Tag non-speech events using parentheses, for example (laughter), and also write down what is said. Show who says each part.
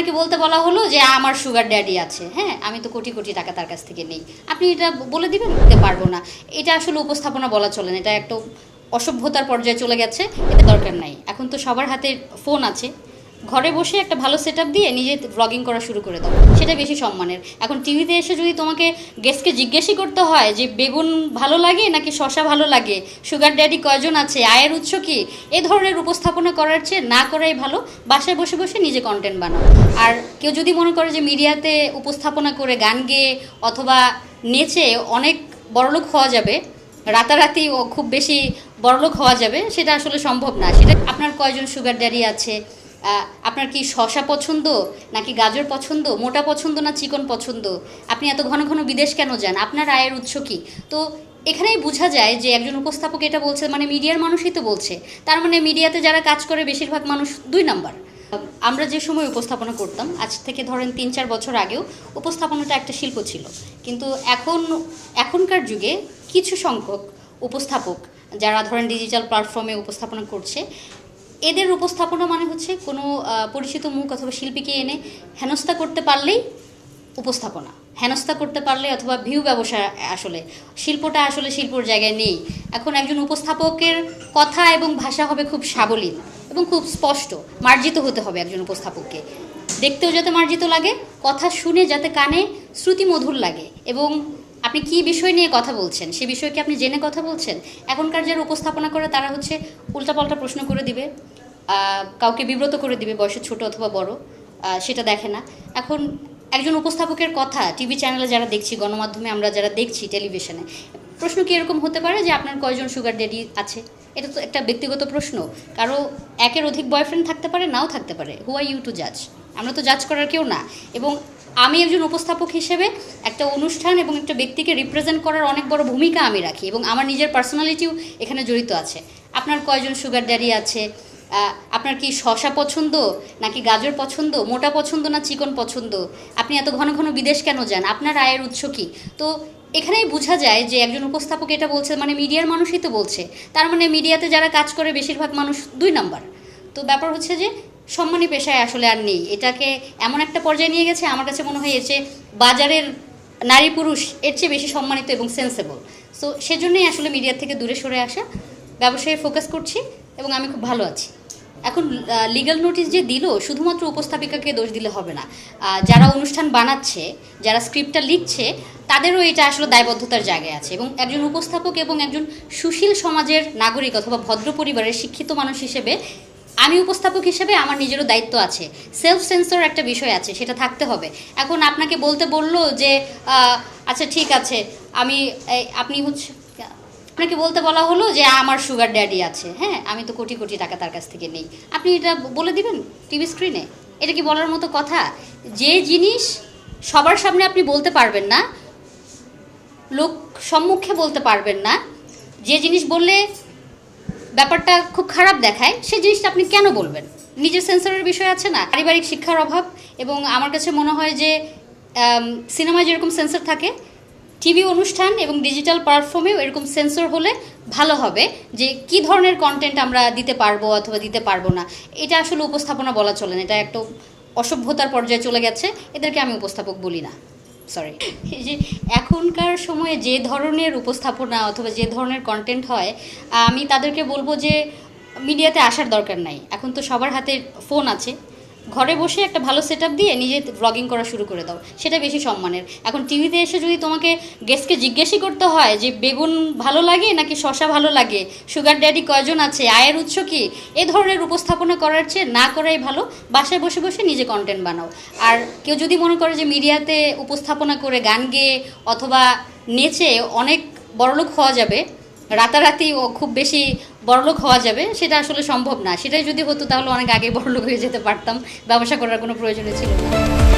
Speaker 1: আপনাকে বলতে বলা হলো যে আমার সুগার ড্যাডি আছে। হ্যাঁ আমি তো কোটি কোটি টাকা তার কাছ থেকে নেই। আপনি এটা বলে দিবেন? বলতে পারব না। এটা আসলে উপস্থাপনা বলা চলে না। এটা একটু অসভ্যতার পর্যায়ে চলে গেছে। এটা দরকার নাই। এখন তো সবার হাতে ফোন আছে। ঘরে বসে একটা ভালো সেট দিয়ে নিজে ব্লগিং করা শুরু করে দাও। সেটা বেশি সম্মানের। এখন টিভিতে এসে যদি তোমাকে গেস্টকে জিজ্ঞেসই করতে হয় যে, বেগুন ভালো লাগে নাকি শশা ভালো লাগে? সুগার ড্যাডি কয়জন আছে? আয়ের উৎস কি? এ ধরনের উপস্থাপনা করার চেয়ে না করাই ভালো। বাসায় বসে বসে নিজে কন্টেন্ট বানাও। আর কেউ যদি মনে করে যে, মিডিয়াতে উপস্থাপনা করে গান গেয়ে অথবা নেচে অনেক বড়লোক হওয়া যাবে, রাতারাতি ও খুব বেশি বড়লোক হওয়া যাবে, সেটা আসলে সম্ভব না। সেটা আপনার কয়জন সুগার ড্যাডি আছে? আপনার কি শশা পছন্দ? নাকি গাজর পছন্দ? মোটা পছন্দ না চিকন পছন্দ? আপনি এত ঘন ঘন বিদেশ কেন যান? আপনার আয়ের উৎস কি? তো এখানেই বোঝা যায় যে একজন উপস্থাপক এটা বলছে মানে মিডিয়ার মানুষই তো বলছে। তার মানে মিডিয়াতে যারা কাজ করে, বেশিরভাগ মানুষ দুই নাম্বার। আমরা যে সময় উপস্থাপনা করতাম, আজ থেকে ধরেন তিন চার বছর আগেও উপস্থাপনাটা একটা শিল্প ছিল। কিন্তু এখন, এখনকার যুগে কিছু সংখ্যক উপস্থাপক, যারা ধরেন ডিজিটাল প্ল্যাটফর্মে উপস্থাপনা করছে এদের উপস্থাপনা মানে হচ্ছে কোনো পরিচিত মুখ অথবা শিল্পীকে এনে হেনস্থা করতে পারলেই উপস্থাপনা। হেনস্থা করতে পারলে অথবা ভিউ ব্যবসা আসলে, শিল্পটা আসলে শিল্পর জায়গায় নেই। এখন একজন উপস্থাপকের কথা এবং ভাষা হবে খুব সাবলীল এবং খুব স্পষ্ট, মার্জিত হতে হবে একজন উপস্থাপককে। দেখতেও যাতে মার্জিত লাগে, কথা শুনে যাতে কানে শ্রুতি মধুর লাগে এবং আপনি কি বিষয় নিয়ে কথা বলছেন? সে বিষয়কে আপনি জেনে কথা বলছেন? এখনকার যারা উপস্থাপনা করে, তারা হচ্ছে উল্টাপাল্টা প্রশ্ন করে দিবে কাউকে বিব্রত করে দিবে বয়সে ছোট অথবা বড় সেটা দেখে না। এখন একজন উপস্থাপকের কথা, টিভি চ্যানেলে যারা দেখছি, গণমাধ্যমে আমরা যারা দেখছি টেলিভিশনে, প্রশ্ন কি এরকম হতে পারে যে আপনার কয়জন সুগার ড্যাডি আছে? এটা তো একটা ব্যক্তিগত প্রশ্ন। কারও একের অধিক বয়ফ্রেন্ড থাকতে পারে, নাও থাকতে পারে। হু আর ইউ টু জাজ আমরা তো জাজ করার কেউ না। এবং আমি একজন উপস্থাপক হিসেবে একটা অনুষ্ঠান এবং একটা ব্যক্তিকে রিপ্রেজেন্ট করার অনেক বড় ভূমিকা আমি রাখি এবং আমার নিজের পার্সোনালিটিও এখানে জড়িত আছে। আপনার কয়জন সুগার ড্যাডি আছে? আপনার কি শশা পছন্দ নাকি গাজর পছন্দ? মোটা পছন্দ না চিকন পছন্দ? আপনি এত ঘন ঘন বিদেশ কেন যান? আপনার আয়ের উৎস কি? তো এখানেই বোঝা যায় যে একজন উপস্থাপক এটা বলছে মানে মিডিয়ার মানুষই তো বলছে। তার মানে মিডিয়াতে যারা কাজ করে, বেশিরভাগ মানুষ দুই নাম্বার। তো ব্যাপার হচ্ছে যে সম্মানী পেশায় আসলে আর নেই। এটাকে এমন একটা পর্যায়ে নিয়ে গেছে, আমার কাছে মনে হয় চেয়ে বাজারের নারী পুরুষ এর চেয়ে বেশি সম্মানিত এবং সেন্সেবল সো সেজন্যই আসলে মিডিয়া থেকে দূরে সরে আসা, ব্যবসায় ফোকাস করছি এবং আমি খুব ভালো আছি। এখন লিগ্যাল নোটিশ যে দিল, শুধুমাত্র উপস্থাপিকাকে দোষ দিলে হবে না। যারা অনুষ্ঠান বানাচ্ছে, যারা স্ক্রিপ্টটা লিখছে, তাদেরও এটা আসলে দায়বদ্ধতার জায়গায় আছে এবং একজন উপস্থাপক এবং একজন সুশীল সমাজের নাগরিক অথবা ভদ্র পরিবারের শিক্ষিত মানুষ হিসেবে আমি উপস্থাপক হিসেবে আমার নিজেরও দায়িত্ব আছে। সেলফ সেন্সর একটা বিষয় আছে, সেটা থাকতে হবে। এখন আপনাকে বলতে বলল যে আচ্ছা ঠিক আছে, আমি আপনি হচ্ছে, আপনাকে বলতে বলা হলো যে, আমার সুগার ড্যাডি আছে। হ্যাঁ আমি তো কোটি কোটি টাকা তার কাছ থেকে নেই। আপনি এটা বলে দিবেন টিভি স্ক্রিনে এটা কি বলার মতো কথা? যে জিনিস সবার সামনে আপনি বলতে পারবেন না, লোক সম্মুখে বলতে পারবেন না, যে জিনিস বললে ব্যাপারটা খুব খারাপ দেখায়। সেই জিনিসটা আপনি কেন বলবেন? নিজের সেন্সরের বিষয় আছে না? পারিবারিক শিক্ষার অভাব এবং আমার কাছে মনে হয় যে সিনেমায় যেরকম সেন্সর থাকে, টিভি অনুষ্ঠান এবং ডিজিটাল প্ল্যাটফর্মেও এরকম সেন্সর হলে ভালো হবে যে, কি ধরনের কন্টেন্ট আমরা দিতে পারব অথবা দিতে পারব না। এটা আসলে উপস্থাপনা বলা চলে না। এটা একটা অসভ্যতার পর্যায়ে চলে গেছে। এদেরকে আমি উপস্থাপক বলি না। সরি (laughs) যে এখনকার সময়ে যে ধরনের উপস্থাপনা অথবা যে ধরনের কন্টেন্ট হয়, আমি তাদেরকে বলব যে মিডিয়াতে আসার দরকার নাই। এখন তো সবার হাতে ফোন আছে। ঘরে বসে একটা ভালো সেট দিয়ে নিজে ব্লগিং করা শুরু করে দাও, সেটা বেশি সম্মানের। এখন টিভিতে এসে যদি তোমাকে গেস্টকে জিজ্ঞেসই করতে হয় যে, বেগুন ভালো লাগে নাকি শশা ভালো লাগে? সুগার ড্যাডি কয়জন আছে? আয়ের উৎস কি? এ ধরনের উপস্থাপনা করার চেয়ে না করাই ভালো। বাসায় বসে বসে নিজে কন্টেন্ট বানাও। আর কেউ যদি মনে করে যে, মিডিয়াতে উপস্থাপনা করে গান গেয়ে অথবা নেচে অনেক বড়লোক হওয়া যাবে রাতারাতি ও খুব বেশি বড়লোক হওয়া যাবে, সেটা আসলে সম্ভব না। সেটাই যদি হতো তাহলে অনেক আগে বড়লোক হয়ে যেতে পারতাম। ব্যবসা করার কোনো প্রয়োজনই ছিল না।